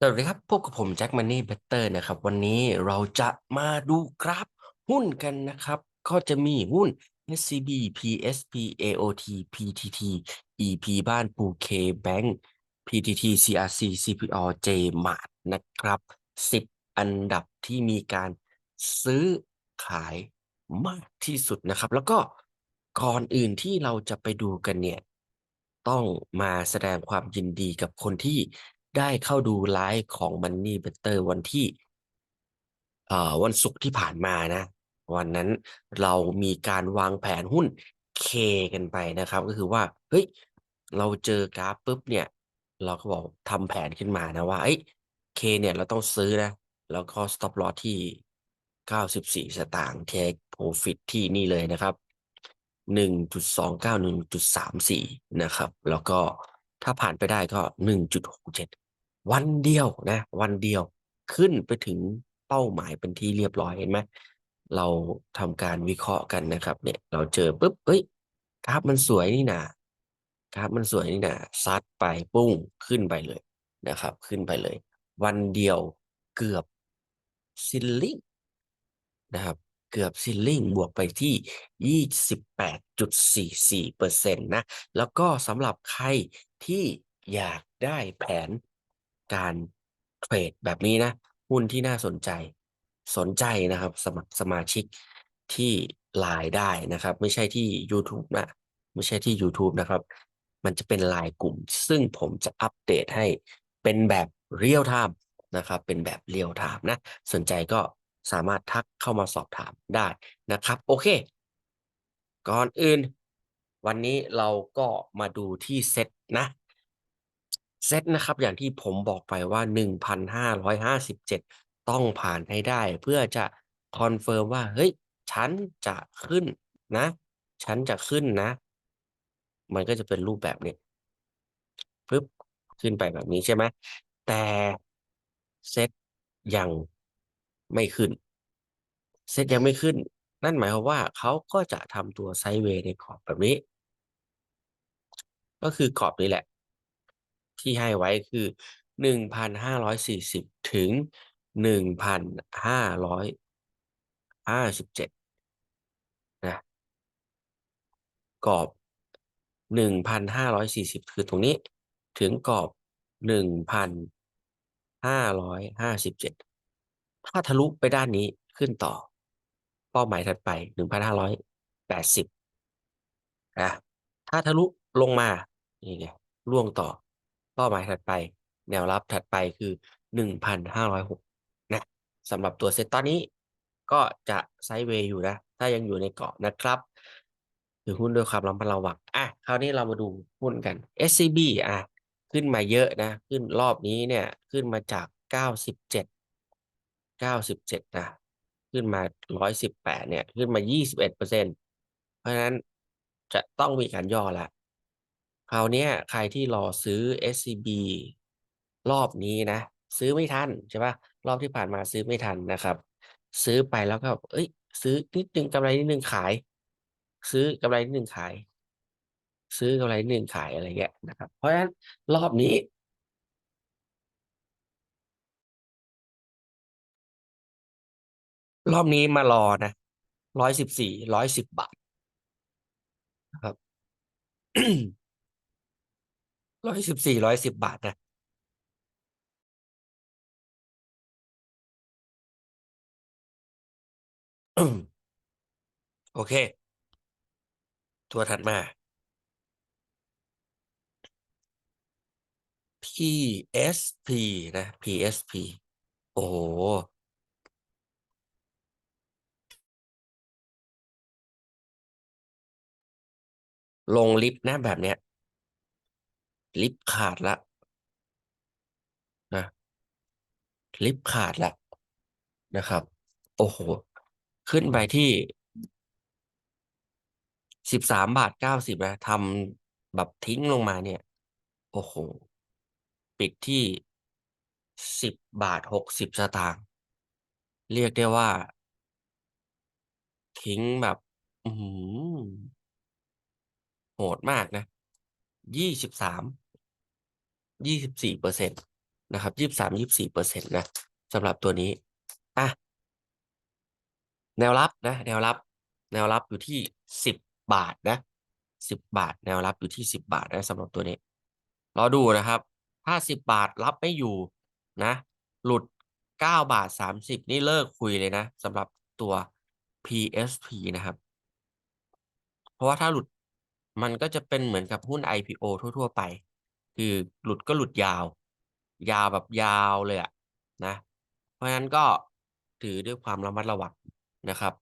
สวัสดีครับ พบกับผมแจ็คมันนี่เบเตอร์นะครับ วันนี้เราจะมาดูกราฟหุ้นกันนะครับ ก็จะมีหุ้น SCB PSP AOT PTT EP บ้านปูเคแบงก์ PTT CRC CPO JMart นะครับสิบอันดับที่มีการซื้อขายมากที่สุดนะครับ แล้วก็ก่อนอื่นที่เราจะไปดูกันเนี่ย ต้องมาแสดงความยินดีกับคนที่ ได้เข้าดูไลฟ์ของ Money Better วันที่เอ่อวันศุกร์ที่ผ่านมานะ วันนั้นเรามีการวางแผนหุ้น K กันไปนะครับ ก็คือว่าเฮ้ยเราเจอกราฟปุ๊บเนี่ย เราก็บอกทำแผนขึ้นมานะว่าเอ้ย K เนี่ยเราต้องซื้อนะ แล้วก็ stop loss ที่ 94 สตางค์ take profit ที่นี่เลยนะครับหนึ่งจุดสองเก้าหนึ่งจุดสามสี่นะครับ แล้วก็ ถ้าผ่านไปได้ก็หนึ่งจุดหกเจ็ดวันเดียวนะ วันเดียวขึ้นไปถึงเป้าหมายเป็นที่เรียบร้อยเห็นไหมเราทำการวิเคราะห์กันนะครับ เนี่ยเราเจอปุ๊บเอ้ยกราฟมันสวยนี่นากราฟมันสวยนี่นาซัดไปปุ้งขึ้นไปเลยนะครับ ขึ้นไปเลย วันเดียวเกือบซิลลิ่งนะครับ เกือบซิลลิ่งบวกไปที่ 28.44%เอร์เซ็นต์นะ แล้วก็สำหรับใครที่อยากได้แผนการเทรดแบบนี้นะ หุ้นที่น่าสนใจสนใจนะครับ สมัครสมาชิกที่ไลน์ได้นะครับ ไม่ใช่ที่ YouTube นะ ไม่ใช่ที่ YouTube นะครับ มันจะเป็นไลน์กลุ่ม ซึ่งผมจะอัปเดตให้เป็นแบบเรียลไทม์นะครับ เป็นแบบเรียลไทม์นะ สนใจก็ สามารถทักเข้ามาสอบถามได้นะครับ โอเค ก่อนอื่น วันนี้เราก็มาดูที่เซตนะเซตนะครับ อย่างที่ผมบอกไปว่า 1,557 ต้องผ่านให้ได้ เพื่อจะคอนเฟิร์มว่า เฮ้ย ฉันจะขึ้นนะ ฉันจะขึ้นนะ มันก็จะเป็นรูปแบบนี้ปึ๊บขึ้นไปแบบนี้ใช่ไหมแต่เซตยัง ไม่ขึ้น เซตยังไม่ขึ้น นั่นหมายความว่าเขาก็จะทำตัวไซด์เวย์ในกรอบแบบนี้ ก็คือกรอบนี้แหละ ที่ให้ไว้คือ 1,540 ถึง 1,557 นะ กรอบ 1,540 คือตรงนี้ ถึงกรอบ 1,557 ถ้าทะลุไปด้านนี้ขึ้นต่อ เป้าหมายถัดไป1,580นะถ้าทะลุลงมานี่ไงล่วงต่อ เป้าหมายถัดไป แนวรับถัดไปคือ1,506นะสำหรับตัวเซตตอนนี้ก็จะไซด์เวย์อยู่นะ ถ้ายังอยู่ในเกาะนะครับถือหุ้นด้วยความระมัดระวังอะคราวนี้เรามาดูหุ้นกัน SCB อะขึ้นมาเยอะนะ ขึ้นรอบนี้เนี่ยขึ้นมาจาก 97 97นะขึ้นมา118เนี่ย ขึ้นมา21%เอ็ดเปอร์เซ็นต์เพราะฉะนั้นจะต้องมีการย่อละคราวนี้ใครที่รอซื้อ SCB รอบนี้นะ ซื้อไม่ทันใช่ปะรอบที่ผ่านมาซื้อไม่ทันนะครับ ซื้อไปแล้วก็ เอ้ย ซื้อนิดนึงกำไรนิดนึงขาย ซื้อกำไรนิดนึงขาย ซื้อกำไรนิดนึงขายอะไรเงี้ยนะครับ เพราะฉะนั้นรอบนี้ รอบนี้มารอนะร้อยสิบสี่ร้อยสิบบาทนะครับร้อยสิบสี่ร้อยสิบบาทนะโอเค ตัวถัดมา PSP นะ PSP โอ้โห ลงลิฟต์นะแบบเนี้ย ลิฟต์ขาดละนะลิฟต์ขาดละนะครับ โอ้โห ขึ้นไปที่สิบสามบาทเก้าสิบนะทำแบบทิ้งลงมาเนี่ย โอ้โห ปิดที่สิบบาทหกสิบสตางค์เรียกได้ว่า ทิ้งแบบ อืม โหดมากนะยี่สิบสามยี่สิบสี่เปอร์เซ็นต์นะครับยี่สามยี่สี่เปอร์เซ็นต์นะสำหรับตัวนี้อะแนวรับนะ แนวรับ แนวรับอยู่ที่สิบบาทนะสิบบาท แนวรับอยู่ที่สิบบาทนะสำหรับตัวนี้รอดูนะครับ ถ้าสิบบาทรับไม่อยู่นะ หลุดเก้าบาทสามสิบนี่เลิกคุยเลยนะสำหรับตัว PSP นะครับ เพราะว่าถ้าหลุด มันก็จะเป็นเหมือนกับหุ้น IPO ทั่ว ๆ ไป คือหลุดก็หลุดยาว ยาวแบบยาวเลยอะนะ เพราะฉะนั้นก็ถือด้วยความระมัดระวังนะครับ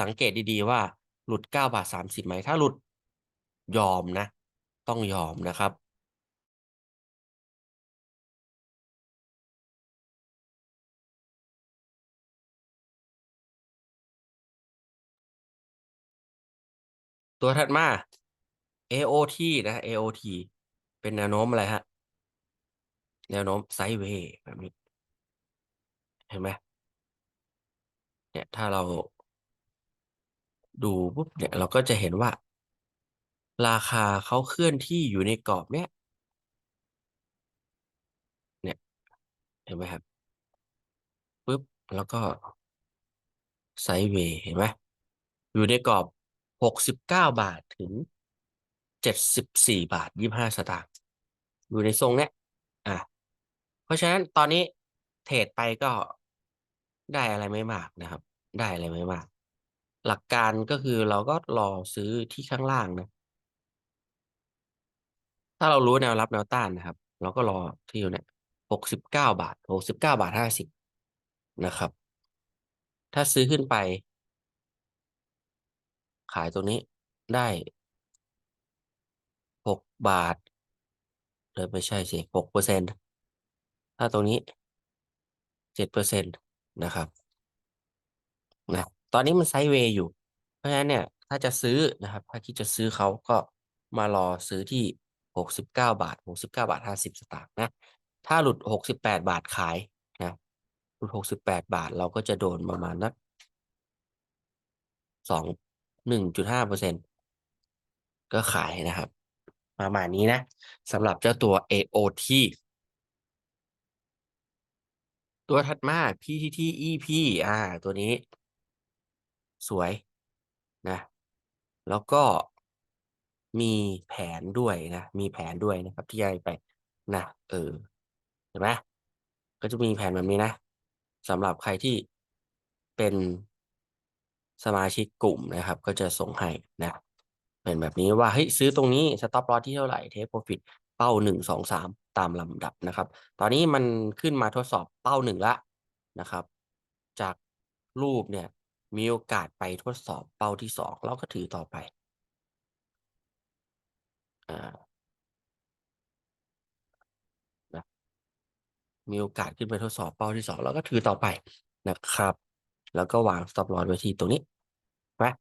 สังเกตดีๆว่าหลุด 9 บาท 30ไหมถ้าหลุดยอมนะ ต้องยอมนะครับตัวถัดมา AOT นะ AOT เป็นแนวโน้มอะไรฮะ แนวโน้มไซด์เวย์แบบนี้ เห็นไหมเนี่ยถ้าเราดูปุ๊บเนี่ยเราก็จะเห็นว่า ราคาเขาเคลื่อนที่อยู่ในกรอบเนี้ยเนี่ยเห็นไหมครับปุ๊บแล้วก็ไซด์เวย์เห็นไหมอยู่ในกรอบหกสิบเก้าบาทถึง เจ็ดสิบสี่บาทยี่ห้าสตางค์อยู่ในทรงเนี้ยอะเพราะฉะนั้นตอนนี้เทรดไปก็ได้อะไรไม่มากนะครับ ได้อะไรไม่มาก หลักการก็คือเราก็รอซื้อที่ข้างล่างนะ ถ้าเรารู้แนวรับแนวต้านนะครับ เราก็รอที่อยู่เนี่ยหกสิบเก้าบาทหกสิบเก้าบาทห้าสิบนะครับ ถ้าซื้อขึ้นไป ขายตรงนี้ได้ หกบาทเลยไม่ใช่สิหกเปอร์เซ็นต์ถ้าตรงนี้เจ็ดเปอร์เซ็นต์นะครับนะตอนนี้มันไซด์เวย์อยู่ เพราะฉะนั้นเนี่ย ถ้าจะซื้อนะครับ ถ้าคิดจะซื้อเขาก็มารอซื้อที่หกสิบเก้าบาทหกสิบเก้าบาทห้าสิบสตางค์นะ ถ้าหลุดหกสิบแปดบาทขายนะหลุดหกสิบแปดบาทเราก็จะโดนประมาณนักสองหนึ่งจุดห้าเปอร์เซ็นต์ก็ขายนะครับ ประมาณนี้นะสำหรับเจ้าตัว AOT ตัวถัดมา PTTEP อ่า ตัวนี้ สวยนะ แล้วก็มีแผนด้วยนะ มีแผนด้วยนะครับ ที่ให้ไปนะ เออ เห็นไหมก็จะมีแผนแบบนี้นะสำหรับใครที่เป็นสมาชิกกลุ่มนะครับ ก็จะส่งให้นะ เป็นแบบนี้ว่าเฮ้ยซื้อตรงนี้สต็อปลอที่เท่าไหร่เทคโปรฟิตเป้าหนึ่งสองสามตามลำดับนะครับ ตอนนี้มันขึ้นมาทดสอบเป้าหนึ่งละนะครับ จากรูปเนี่ยมีโอกาสไปทดสอบเป้าที่สองเราก็ถือต่อไปอ่านะมีโอกาสขึ้นไปทดสอบเป้าที่สองเราก็ถือต่อไปนะครับ แล้วก็วาง stop loss ไว้ที่ตรงนี้นะ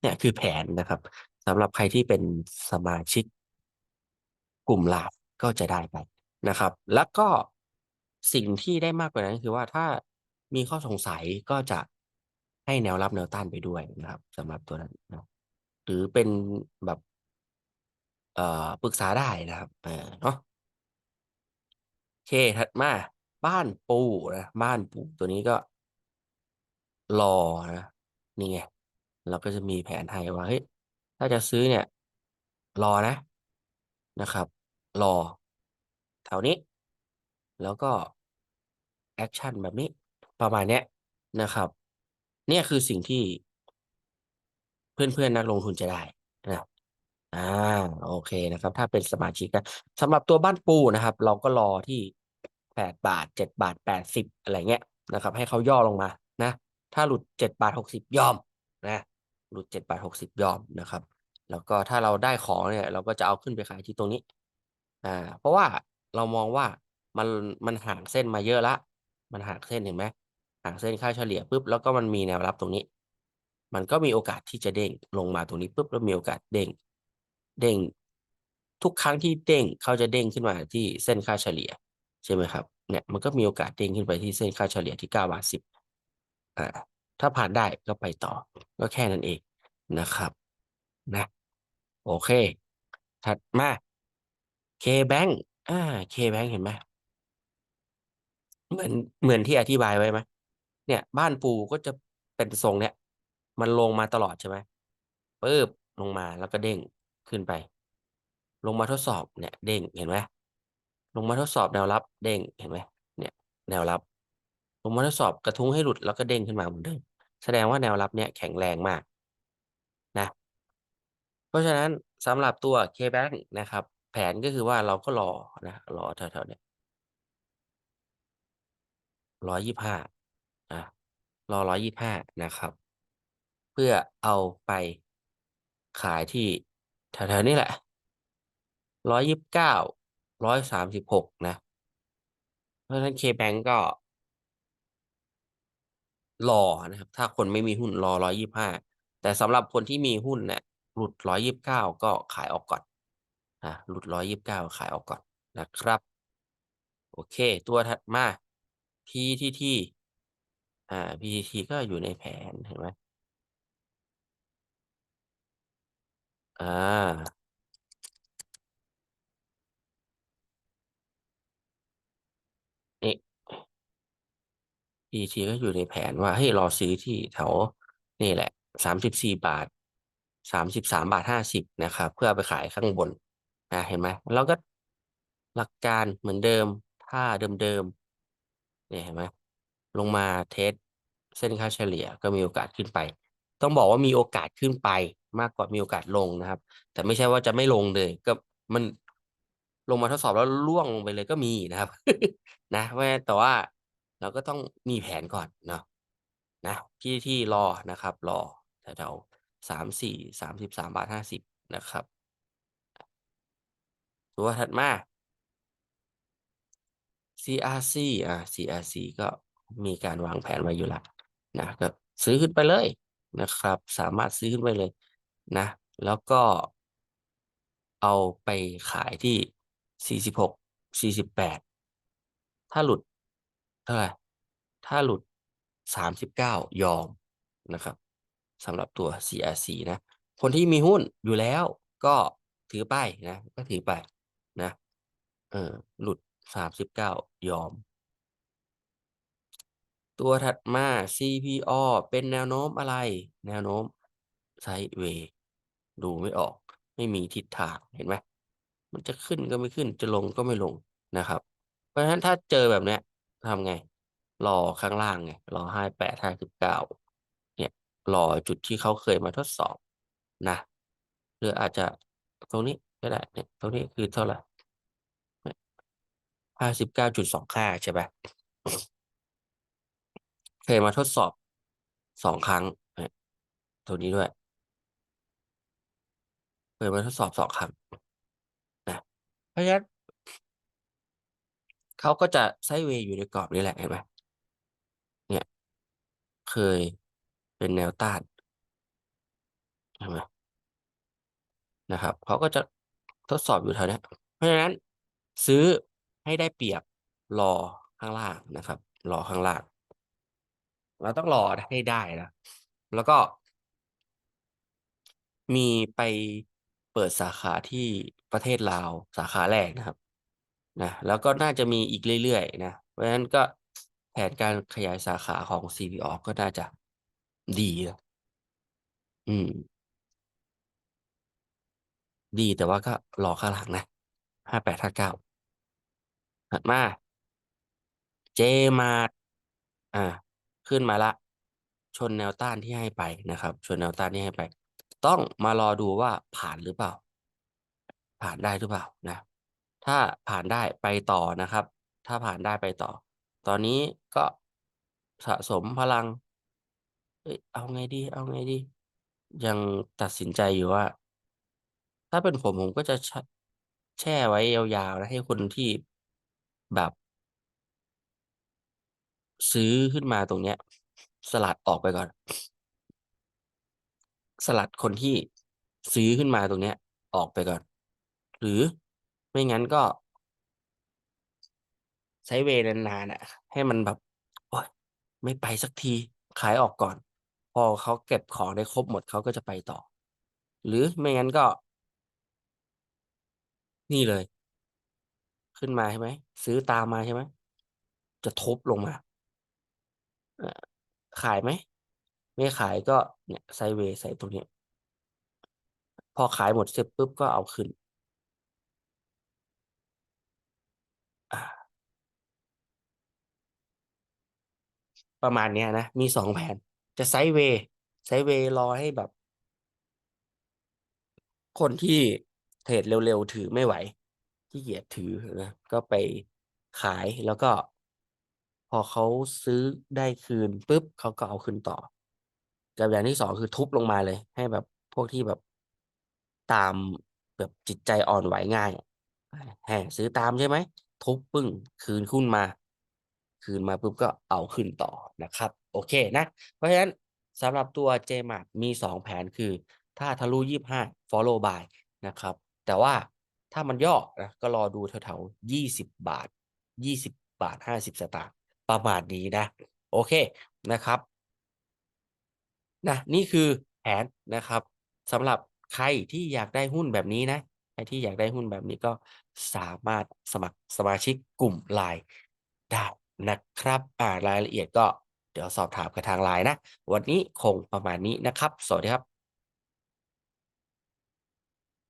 เนี่ยคือแผนนะครับ สำหรับใครที่เป็นสมาชิก กลุ่มหลักก็จะได้ไปนะครับ แล้วก็สิ่งที่ได้มากกว่านั้นคือว่าถ้ามีข้อสงสัยก็จะให้แนวรับแนวต้านไปด้วยนะครับสำหรับตัวนั้นนะหรือเป็นแบบเอ่อปรึกษาได้นะครับเออเนาะโอเคถัดมาบ้านปูนะบ้านปูตัวนี้ก็รอนะนี่ไงเราก็จะมีแผนให้ว่าเฮ้ย ถ้าจะซื้อเนี่ย รอนะนะครับ รอแถวนี้ แล้วก็แอคชั่นแบบนี้ประมาณเนี้ยนะครับ เนี่ยคือสิ่งที่ เพื่อนๆนักลงทุนจะได้นะอ่าโอเคนะครับ ถ้าเป็นสมาชิกนะสำหรับตัวบ้านปูนะครับ เราก็รอที่แปดบาทเจ็ดบาทแปดสิบอะไรเงี้ยนะครับ ให้เขาย่อลงมานะ ถ้าหลุดเจ็ดบาทหกสิบยอมนะ หลุดเจ็ดบาทหกสิบยอมนะครับ แล้วก็ถ้าเราได้ของเนี่ย เราก็จะเอาขึ้นไปขายที่ตรงนี้ อ่า เพราะว่าเรามองว่ามันมันห่างเส้นมาเยอะละ มันห่างเส้นเห็นไหมห่างเส้นค่าเฉลี่ยปุ๊บแล้วก็มันมีแนวรับตรงนี้ มันก็มีโอกาสที่จะเด้งลงมาตรงนี้ปุ๊บแล้วมีโอกาสเด้ง เด้ง ทุกครั้งที่เด้งเขาจะเด้งขึ้นมาที่เส้นค่าเฉลี่ยใช่ไหมครับ เนี่ยมันก็มีโอกาสเด้งขึ้นไปที่เส้นค่าเฉลี่ยที่เก้าบาทสิบอ่า ถ้าผ่านได้ก็ไปต่อ ก็แค่นั้นเองนะครับนะโอเค ถัดมา K-Bank อ่า K-Bank เห็นไหมเหมือนเหมือนที่อธิบายไว้ไหมเนี่ย บ้านปูก็จะเป็นทรงเนี้ยมันลงมาตลอดใช่ไหมปึ๊บลงมาแล้วก็เด้งขึ้นไป ลงมาทดสอบเนี่ย เด้งเห็นไหมลงมาทดสอบแนวรับ เด้งเห็นไหมเนี่ย แนวรับ ลงมาทดสอบกระทุ้งให้หลุดแล้วก็เด้งขึ้นมาเหมือนเดิม แสดงว่าแนวรับเนี่ยแข็งแรงมากนะ เพราะฉะนั้นสำหรับตัว KBank นะครับ แผนก็คือว่าเราก็รอนะ รอแถวๆเนี้ยร้อยยี่ห้าอะรอร้อยยี่ห้านะครับ เพื่อเอาไปขายที่แถวๆนี้แหละร้อยยี่สิบเก้าร้อยสามสิบหกนะ เพราะฉะนั้น KBank ก็ รอนะครับ ถ้าคนไม่มีหุ้นรอร้อยยี่ห้าแต่สำหรับคนที่มีหุ้นเนี่ยหลุดร้อยยี่สิบเก้าก็ขายออกก่อนอะหลุดร้อยยี่สิบเก้าขายออกก่อนนะครับ โอเค ตัวถัดมา PTT อ่า PTT ก็อยู่ในแผนเห็นไหมอ่านี่ PTT ก็อยู่ในแผนว่าให้รอซื้อที่แถวนี่แหละสามสิบสี่บาทสามสิบสามบาทห้าสิบนะครับ เพื่อไปขายข้างบนนะเห็นไหมเราก็หลักการเหมือนเดิมท่าเดิมๆเนี่ยเห็นไหมลงมาเทสเส้นค่าเฉลี่ยก็มีโอกาสขึ้นไป ต้องบอกว่ามีโอกาสขึ้นไปมากกว่ามีโอกาสลงนะครับ แต่ไม่ใช่ว่าจะไม่ลงเลยก็มันลงมาทดสอบแล้วล่วงลงไปเลยก็มีนะครับ นะแต่ว่า เราก็ต้องมีแผนก่อนเนาะนะที่ที่รอนะครับ รอแถวๆสามสี่สามสิบสามบาทห้าสิบนะครับ ตัวถัดมา CRC อ่า CRC ก็มีการวางแผนไว้อยู่ล้วนะก็ซื้อขึ้นไปเลยนะครับ สามารถซื้อขึ้นไปเลยนะ แล้วก็เอาไปขายที่สี่สิบหกสี่สิบแปดถ้าหลุด เท่าไหร่ถ้าหลุดสามสิบเก้ายอมนะครับสำหรับตัว CRC นะ คนที่มีหุ้นอยู่แล้วก็ถือไปนะ ก็ถือไปนะเออหลุดสามสิบเก้ายอม ตัวถัดมา CPO เป็นแนวโน้มอะไร แนวโน้มไซด์เวย์ดูไม่ออก ไม่มีทิศทางเห็นไหมมันจะขึ้นก็ไม่ขึ้นจะลงก็ไม่ลงนะครับ เพราะฉะนั้นถ้าเจอแบบเนี้ย ทำไง รอข้างล่างไงรอห้าแปดห้าสิบเก้าเนี่ยรอจุดที่เขาเคยมาทดสอบนะหรืออาจจะตรงนี้ก็ได้เนี่ยตรงนี้คือเท่าไหร่ห้าสิบเก้าจุดสองค่าใช่ไหมเคยมาทดสอบสองครั้งตัวนี้ด้วยเคยมาทดสอบสองครั้งนะเพราะฉะนั้น เขาก็จะไซด์เวย์อยู่ในกรอบนี้แหละเห็นไหมเนี่ย เคยเป็นแนวต้านใช่ไหมนะครับเขาก็จะทดสอบอยู่แถวนี้เพราะฉะนั้นซื้อให้ได้เปรียบรอข้างล่างนะครับ รอข้างล่าง เราต้องรอให้ได้นะแล้วก็ มีไปเปิดสาขาที่ประเทศลาวสาขาแรกนะครับ นะแล้วก็น่าจะมีอีกเรื่อยๆนะเพราะฉะนั้นก็แผนการขยายสาขาของ CPO ก็น่าจะดีนะอืม ดีแต่ว่าก็รอข้างหลังนะห้าแปดห้าเก้าถัดมา เจมาร์อ่า ขึ้นมาละ ชนแนวต้านที่ให้ไปนะครับ ชนแนวต้านที่ให้ไป ต้องมารอดูว่าผ่านหรือเปล่า ผ่านได้หรือเปล่านะ ถ้าผ่านได้ไปต่อนะครับ ถ้าผ่านได้ไปต่อ ตอนนี้ก็สะสมพลัง เอ้ยเอาไงดี เอาไงดี ยังตัดสินใจอยู่ว่า ถ้าเป็นผมผมก็จะแชแช่ไว้ยาวๆนะให้คนที่แบบ ซื้อขึ้นมาตรงเนี้ย สลัดออกไปก่อน สลัดคนที่ซื้อขึ้นมาตรงเนี้ย ออกไปก่อน หรือ ไม่งั้นก็ใช้เวลนานๆอะ ให้มันแบบ โอ๊ยไม่ไปสักที ขายออกก่อน พอเขาเก็บของได้ครบหมดเขาก็จะไปต่อ หรือไม่งั้นก็ นี่เลย ขึ้นมาใช่ไหม ซื้อตามมาใช่ไหม จะทบลงมา ขายไหม ไม่ขายก็เนี่ยไซเวย์ใส่ตรงนี้ พอขายหมดเสร็จปุ๊บก็เอาขึ้นอ่า ประมาณเนี้ยนะ มีสองแผน จะไซด์เวย์ไซด์เวย์รอให้แบบ คนที่เทรดเร็วๆ ถือไม่ไหว ที่เกียจถือนะก็ไปขายแล้วก็ พอเขาซื้อได้คืนปุ๊บเขาก็เอาคืนต่อกับอย่างที่สองคือทุบลงมาเลย ให้แบบพวกที่แบบตามแบบจิตใจอ่อนไหวง่ายแห่ซื้อตามใช่ไหม ทุบปึ้งคืนขึ้นมา คืนมาปุ๊บก็เอาขึ้นต่อนะครับ โอเคนะ เพราะฉะนั้นสำหรับตัว JMAT มีสองแผนคือ ถ้าทะลุยี่ห้า follow by นะครับ แต่ว่าถ้ามันย่อนะก็รอดูแถวๆยี่สิบบาทยี่สิบบาทห้าสิบสตางค์ประมาณนี้นะ โอเคนะครับนะนี่คือแผนนะครับสำหรับใครที่อยากได้หุ้นแบบนี้นะใครที่อยากได้หุ้นแบบนี้ก็สามารถสมัครสมาชิกกลุ่มไลน์ได้ นะครับอ่ารายละเอียดก็เดี๋ยวสอบถามกันทางไลน์นะ วันนี้คงประมาณนี้นะครับ สวัสดีครับ